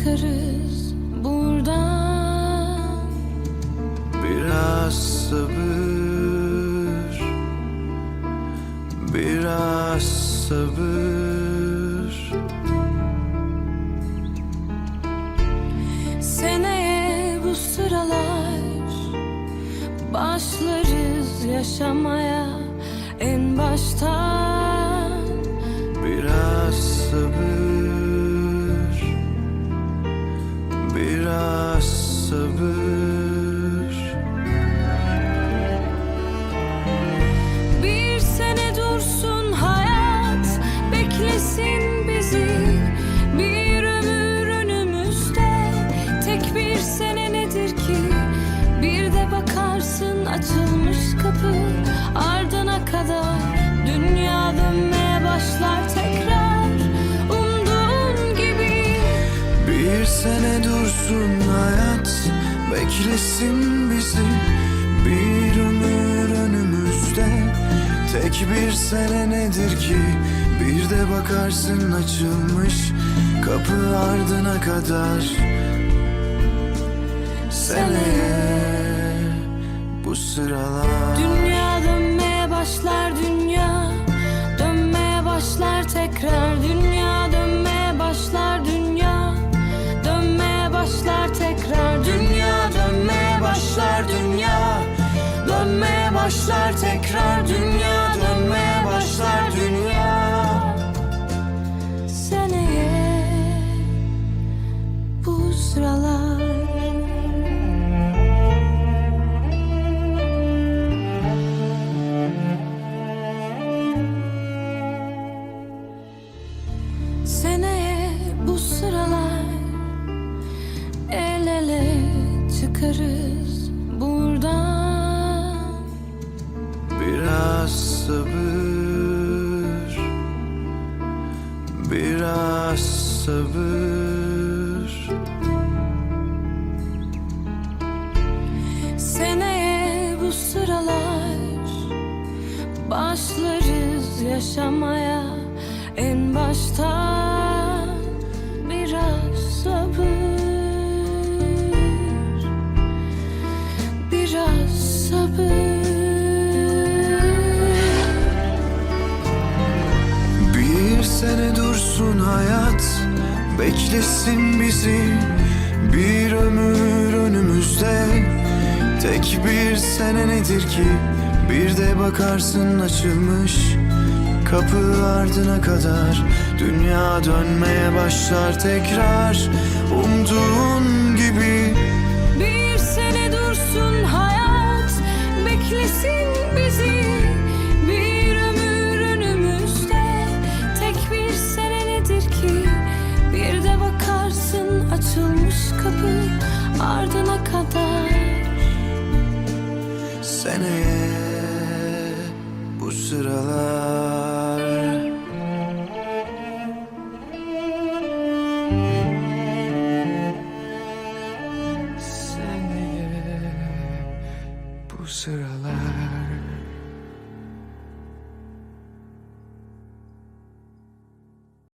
çıkarız buradan. Biraz sabır Biraz sabır. Seneye bu sıralar başlarız yaşamaya en baştan açılmış kapı ardına kadar Dünya dönmeye başlar tekrar. Umduğun gibi Bir sene dursun hayat Beklesin bizi. Bir ömür önümüzde Tek bir sene nedir ki? Bir de bakarsın açılmış Kapı ardına kadar. Seneye Bu sıralar. Dünya dönmeye başlar dünya Dönmeye başlar tekrar. Dünya dönmeye başlar dünya Dönmeye başlar tekrar. Dünya dönmeye başlar dünya Dönmeye başlar tekrar. Dünya dönmeye başlar dünya Seneye bu sıralar. El ele çıkarız buradan. Biraz sabır. Biraz sabır. Seneye bu sıralar. Başlarız yaşamaya. En baştan Bir sene dursun hayat Beklesin bizi. Bir ömür önümüzde Tek bir sene nedir ki? Bir de bakarsın açılmış Kapı ardına kadar. Dünya dönmeye başlar tekrar Umduğun gibi kapı ardına kadar. Seneye bu sıralar. Seneye bu sıralar.